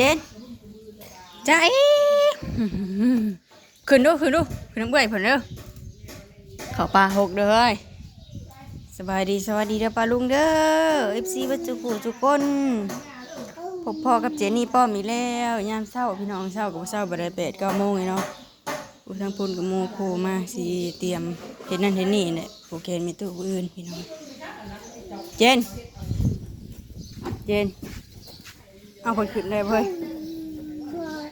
เจนจ้าเอ๋ขึ้นดูขึ้นดูขึ้นน้ำเบื่อยเพิ่นเด้อเขาป่าหกเด้อเฮ้ยสบายดีสวัสดีเด้อป้าลุงเด้อเอฟซีบัจจุกูทุกคนพบพ่อกับเจนี่ป้อมอีแล้วยามเช้าพี่น้องเช้ากับเช้าบ่ได้แปดเก้าโมงเลยเนาะผู้ทางพุ่นกับโมโคมาสิเตรียมเห็นนั่นเห็นนี่เนี่ยผูกเกนมีตู้อื่นพี่น้องเจนเจน เอาคนขึ้นได้บ่เฮ้ย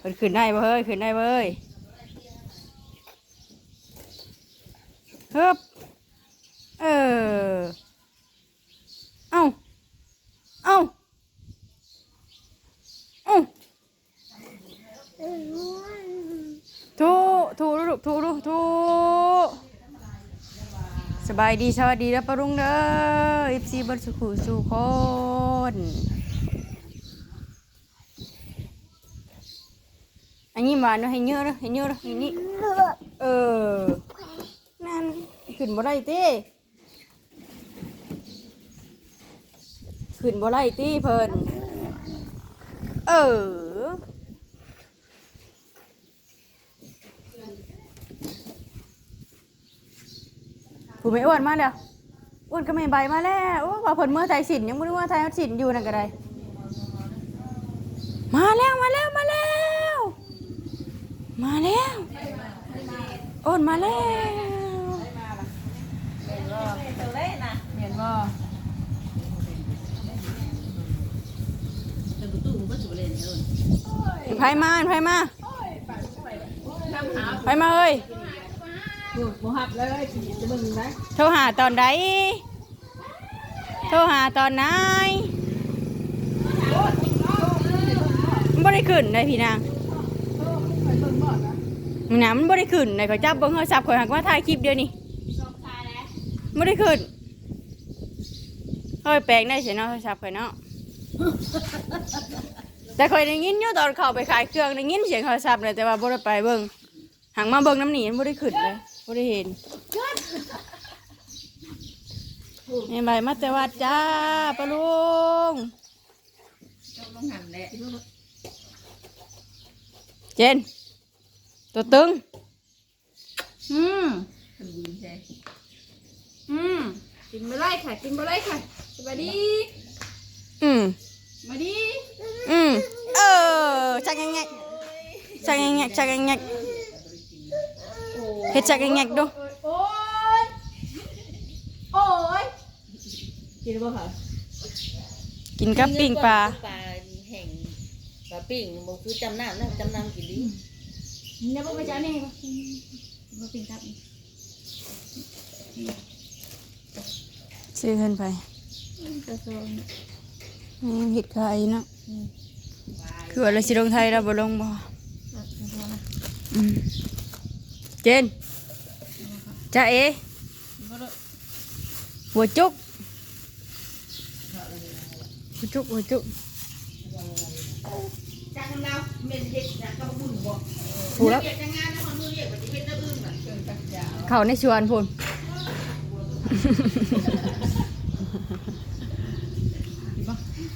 คนขึ้นได้เฮ้ยขึ้นได้บ่เฮ้ยฮึบเออ เอ้า เอ้าเอ้าถูถูลูกถูลูกถูสบายดีสวัสดีแล้วปรุงเด้ออิฟซีบันสุขุสุคน อันนี้มาเนาะให้เยอะเนาะให้เยอะเนาะให้นี่เออนั่นขึ้นบ่ได้เต้ขึ้นบ่ได้เต้เพิ่นเออผู้ไม่อ้วนมาแล้วอ้วนก็ไม่ใบมาแล้วโอ้ว่าผลเมื่อไทยสินยังไม่รู้ว่าไทยสินอยู่นั่นก็ได้มาแล้วมาแล้วมาแล้ว มาแล้วอ้นมาแล้วเห็นบ่ไผมาไผมาไผมาเอ้ยบ่หับเลยจะมึงนะโทรหาตอนใดโทรหาตอนไหนมันบ่ได้ขึ้นเลยพี่นาง มันนะมันบ่ได้ขึ้นเลยเขาจับเบิ่งโทรศัพท์ข่อยหักว่าถ่ายคลิปเดียวนี่บ่ได้ขึ้นเฮ้ยแปลงได้ใช่เนาะโทรศัพท์ข่อยเนาะแต่ข่อยได้ยินอยู่ตอนเข้าไปขายเครื่องได้ยินเสียงโทรศัพท์เลยแต่ว่าบ่ได้ไปเบิ่งหังมาเบิ่งน้ำหนีมันบ่ได้ขึ้นเลยบ่ได้เห็นนี่ใบมาแต่วัดจ้าปะลุงต้องหันแหละเจน ตัวตึง อืมทำดีใช่อืมกินมาไล่ค่ะ กินมาไล่ค่ะสวัสดีอืมมาดีอืมเออชักแงกชักแงกชักแงกเฮ็ดชักแงกดูโอ้ยโอ้ยกินบ่ค่ะกินกับปิ้งปลาปลาแห่งปลาปิ้งบ่คือจำน้ำนะจำน้ำกินดี เนี่ยบ่ไปจ้านี่บ่บ่กินครับซื้อขึ้นไปกระโซนนี่เห็ดไข่เนาะคือว่าเราสิลงไทยเราบ่ลงบ่อืมเจนจ้าเอหัวจุกหัวจุกหัวจุกจังน้ำเม็ดเด็กจากกระบุญบ่ ผูแล้วเด็กจังงานนะมันมือเรียกว่าจะเป็นน้ำอึ้งน่ะเขาในชวนพุ่น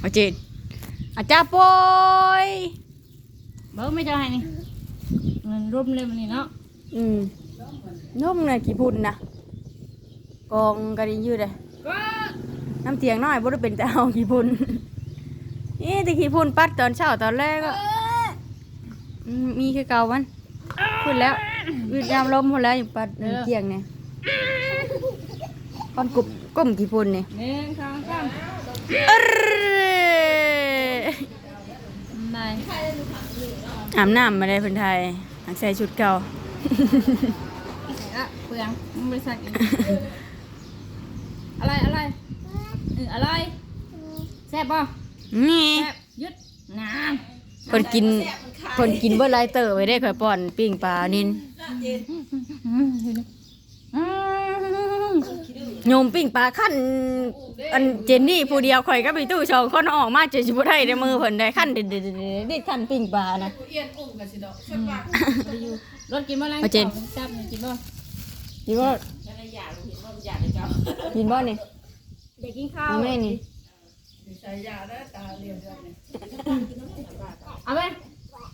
เอาจีนอาจารย์ปอยเบิ่ไม่จ้าให้นี่มันร่มเลยมันนี่เนาะอืมนุ่มเลยกี่พุ่นนะกองกระดิ่งยืดเลยก็น้ำเตียงน้อยบ่ได้เป็นแต่เอากี่พุ่นนี่แต่กี่พุ่นปัดตอนเช้าตอนแรกก็อื มมีคือเก่ามันพูดแล้ววิดยามลมพูดแล้วอยู่ปัดน้ำเตียงเนี่ยก้อนกบก้มกี่พุ่นเนี่ยหนึ่งสองสามเอ้ยนายอาบน้ำมาได้เพิ่นไทยหักใส่ชุดเก่าอะเปลืองมันบริษัทอีกอะไรอะไรเอออะไรแซ่บป่ะนี่แซ่บหยุดน้เพิ่นกิน เพิ่นกินเบิดหลายเตอไว้ได้ข่อยป้อนปิ้งปลานินำอืมเดี๋ยวนะอืมโยมปิ้งปลาขั้นอันเจนนี่ผู้เดียวข่อยก็ไปตู้ชองคนออกมาเจอสิบ่ได้ในมือเพิ่นได้ขั้นเด็ดๆๆๆนี่ขั้นปิ้งปลานะรถกินบ่อะไรเอาเจนจับหน่อยกินบ่กินบ่กินบ่นี่เด็กกินข้าวนี่แม่นี่เอาเอาไป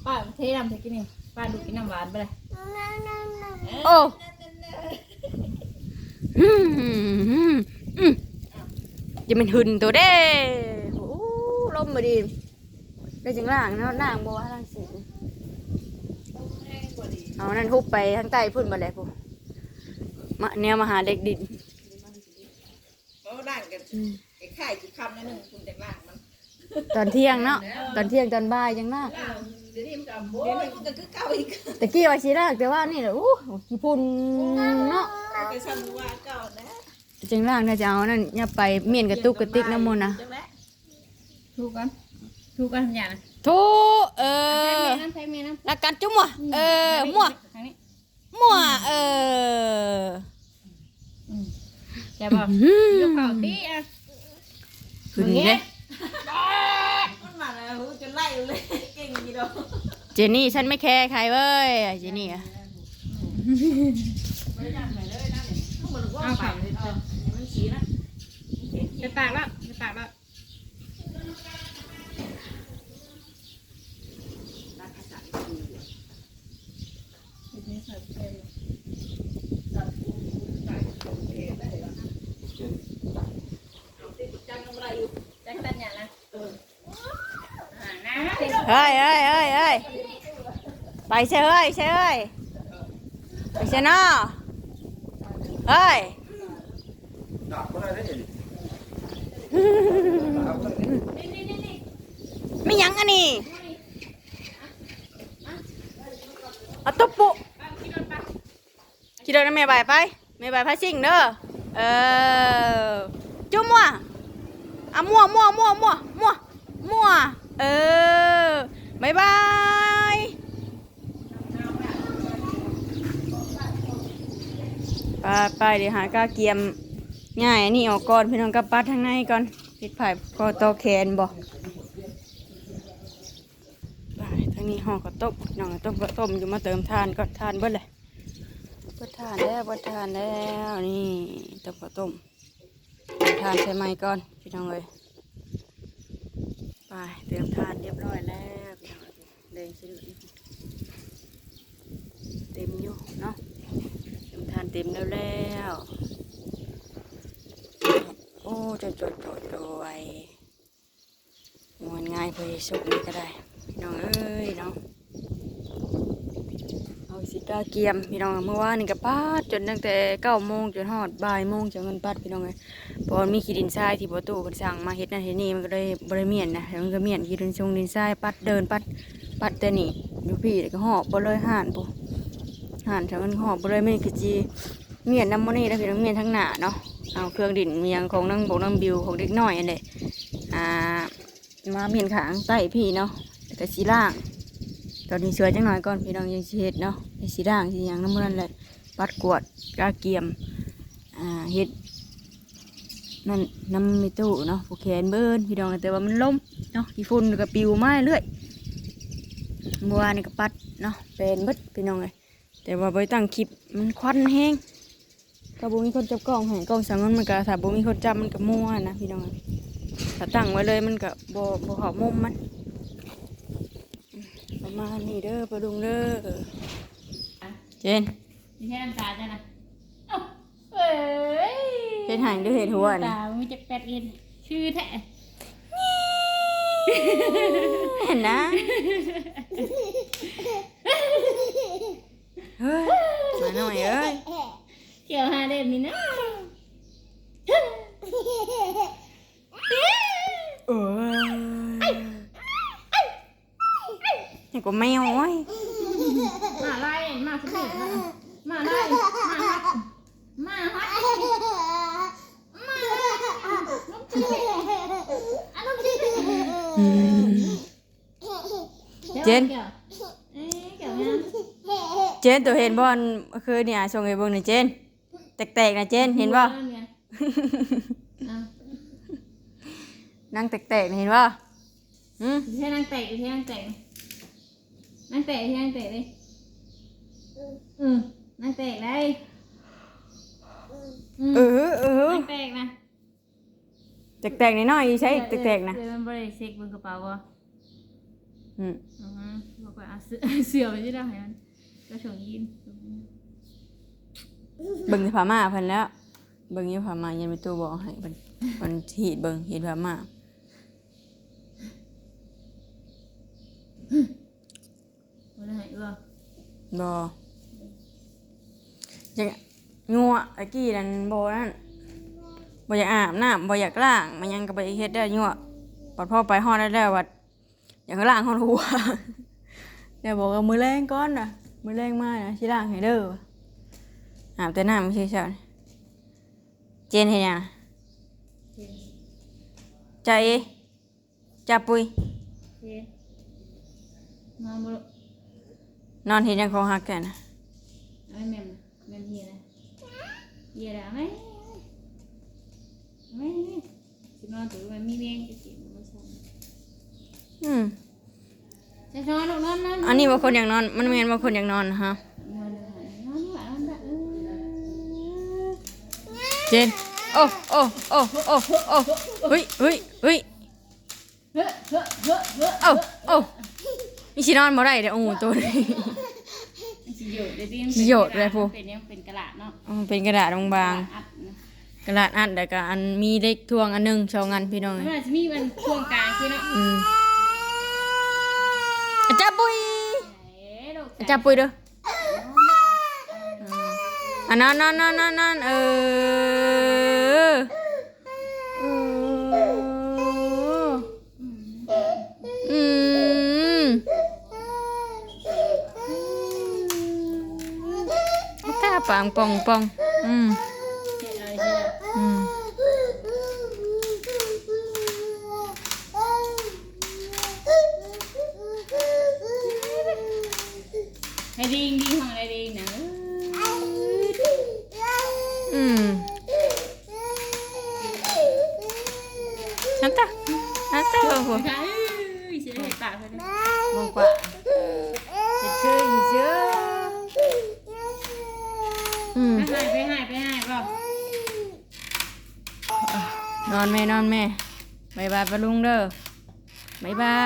ป้าเทน้ำใส่กินนี่ป้าดูกินน้ำหวานไปเลยโอ้อืมอืมอืมจะมันหึนตัวเด้โอ้ลมมาดีได้จังล่างเนาะนางบัวล่างสีเอานั่นทุบไปทางใต้พุ่นมาเลยปุ๊มาแนวมาหาเด็กดินเพราะว่าด่างกันไอ้ไข่จุดคำนั่นหนึ่งคุณจากล่างมัน ตอนเที่ยงเนาะตอนเที่ยงตอนบ่ายจังล่างเดี๋ยวนี้มันก็โอ้ยมันก็คือเก่าอีกตะกี้ว่าชีแรกแต่ว่านี่แหละอู้กี่พุ่นเนาะก็ซ้ำว่าเก่านะจังล่างน่าจะเอานั่นอย่าไปเมียนกระตุกกระติกน้ำมันต์นะจังแล้วถูกกันถูกกันทำอย่างนะทุเอใช้อเมียน้ำใช้เมียน้ำรักกันจุ๊มั่วเออมั่วทางนี้มั่วเออแกบอกยกเข่าตีอะขึ้นเลยมันมาแล้วจะไล่เลย เก่งดีดอกเจนี่ฉันไม่แคร์ใครเว้ยเจนี่อะไม่ได้ยังไงเลยนะเนี่ยต้องมาดูว่าไปเลยเออมันสีนะไปปากแล้วไปปากแล้ว จังอะไรอยู่ จังตันอย่างนะอ่านะ เฮ้ยเฮ้ยเฮ้ยเฮ้ยไปเช่เฮ้ยเช่เฮ้ยไปเช่นอเฮ้ยดับก็ได้ได้เองไม่ยังอันนี้เอาตุ๊บปุขี่รถนะแม่บายไปแม่บายพาชิงเด้อเออจุ๊มั่วอะมั่วมั่วมั่วมั่วมั่วมั่ว เออบายบายไปไปเดี๋ยวหากาเกียมง่ายนี่ออกก่อนพี่น้องกับปัดทางในก่อนปิดไผ่คอตอแขนบ่ไปทางนี้ห่อก็ต้มน้องก็ต้มก็ต้มอยู่มาเติมทานก็ทานเบิดเลยเบิดทานแล้วเบิดทานแล้วนี่ต้มก็ต้มทานใส่ไหมก่อนพี่น้องเลย ไปเติมทานเรียบร้อยแล้วเดินเอ้ยแดงสิเต็มอยู่เนาะเติมทานเต็มแล้วแล้วโอ้จดจดจอยจอยมวนง่ายเพยสุกนี่ก็ได้น้องเอ้ยเนาะ เอาสิกาเกียมพี่น้องเมื่อวานนี่ก็ปาดจนตั้งแต่เก้าโมงจนฮอดบ่ายโมงจะเงินปัดพี่น้องเลยพราะมันมีขี้ดินทรายที่ประตูมันสั่งมาเฮ็ดนั่นเฮ็ดนี่มันก็เลยบริเมียนนะแล้วมันก็เมียนขี้ดินชงดินทรายปัดเดินปัดปัดแต่นี่อยู่พี่ก็หอบบ่เลยห่านปุ๊ห่านถ้ามันหอบบ่เลยไม่คือจีเมียนน้ำมันนี่แล้วพี่น้องเมียนทั้งหน้าเนาะเอาเครื่องดินเมียงของนั่งบกนั่งบิวของเด็กน้อยอันเดอ่ามาเมียนขางใต้พี่เนาะแล้วก็สีล่าง ตอนนี้สวยจังหน่อยก่อนพี่น้องยังสิเฮ็ดเนาะไอ้สีล่างสีหยังน้ำมันนั่นแหละปัดกวดกาเกียมอ่าเฮ็ดนั่นน้ำมีตู้เนาะผูกแขนเบิ้นพี่น้องแต่ว่ามันล้มเนาะขี้ฝุ่นก็ปิวมาเรื่อยเมื่อวานนี่ก็ปัดเนาะเป็นเบิดพี่น้องเลยแต่ว่าไปตั้งคลิปมันควันแห้งถ้าบุมีคนจับกล้องให้กล้องสังมันมันก็ถ้าบุมีคนจับมันก็มั่วนะพี่น้องเอ้ยถ้าตั้งไว้เลยมันก็บ่บ่เข้ามุมมัน ประมาณนี้เด้อปลาดุงเด้อเจนไม่ใช่น้ำตาจ้ะนะเอ้าเอ้ยเจนหายด้วยเห็ดหัวนี่ตามันจะแปดเอ็นชื่อแท้เห็นนะเฮ้ยมาหน่อยเอ้ยเกี่ยวหาเด่นนี่นะเอ้ ก็แมวโอ้ยมาไล่มาสนิทมามาไล่มาฮัดมาฮัดมาน้องจีอะน้องจีอืมเจนเกี่ยวเอ๊ะเกี่ยวยังเจนตัวเห็นบอลคือเนี่ยส่งไอ้บงหน่ยเจนแตกๆนะเจนเห็นบ่นั่งแตกๆเห็นบ่อืมอยู่นั่งเตะอยู่นั่งเตะ นั่งเตะที่นั่งเตะเลยอืมนั่งเตะเลยอืมเออเออนั่งเตะนะแตกๆหน่อยๆใช่แตกๆนะเดี๋ยวมันบริเช็คบนกระเป๋าบ่อืมอ๋อบอกว่าเอาเสื้อเสื้อไปที่ได้มันก็ชงยินเบิ่งที่พม่าเพิ่นแล้ว เบิ่งอยู่พม่ายันไปตู้บอกให้เพิ่นเพิ่นหีดเบิ่งหีดพม่า วันไหนวะบ่อยากงัวตะกี้นั่นบ่นั่นบ่อยากอาบน้ำบ่อยากล้าง มันยังก็บ่ได้เฮ็ดได้งัวปอดพ่อไปฮอดได้แล้วว่าอยากล้างฮอดหัวแล้วบอกว่ามื้อแรงก่อนน่ะมื้อแรงมาน่ะสิล้างให้เด้ออาบแต่น้ำไม่ใช่ใช่เจนเฮ็ดหยังใจเอ้จับปุยเฮ้นอนบ่ลูก นอนเฮ็ดหยังของฮักแก่น่ะเอาไว้แม่มแม่มเฮียนะเฮียแล้วไหมไม่ไม่สินอนตัวมันมีเมงจะกินมันสั่นอืมจะนอนลูกนอนนอนอันนี้บ่คนอยากนอน มันแม่นบ่คนอยากนอนนะฮะนอนเลยนอนนอนนอนเออเจนโอ้โอ้โอ้โอ้โอ้เฮ้ยเฮ้ยเฮ้ยเฮ้อเฮ้อเฮ้อเฮ้อโอ้โอ้ มีสินอนบ่ได้เด้อโอ้ตัวนี้ สิโยดเลยดิสิโยดเลยผู้เป็นยังเป็นกระดาษเนาะอ๋อเป็นกระดาษบางอัดนะๆกระดาษอันแต่ก็อันมีเล็กทวงอันหนึงสองอันพี่น้องมันเอ้ยอาจจะมีมันช่วงกลางคือเนาะอืมอาจับปุยเอ๊ะลูกอาจับปุยเด้ออืมอันนั้นนั่นนั่นนั่นนั่นเออเอออืม ตาปางปองปองอืมเห็นอะไรใช่ไหมอืมให้ดิงดิงของอะไรดิงนะ อืมฉันตาฉันตาโอ้โห ใช่เสียเห็นปากเลย มองกว่าเห็ดเชื่อเห็ดเชื่ออืม ไปให้ไปให้ไปให้บอก น อนแม่นอนแม่บายบายปะลุงเด้อบายบา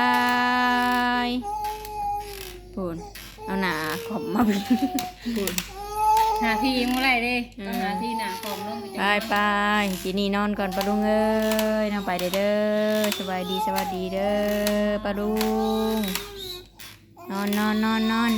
ยปูนเอาหนาขอบมาบินปูนหาที่เมื่อไรดิต้องหาที่หนาคอมลงไปไปไปจีนี่นอนก่อนปะลุงเอ้ยนอนไปเด้อเด้อสบายดีสวัสดีเด้อปะลุงนอนนอนนอนนอน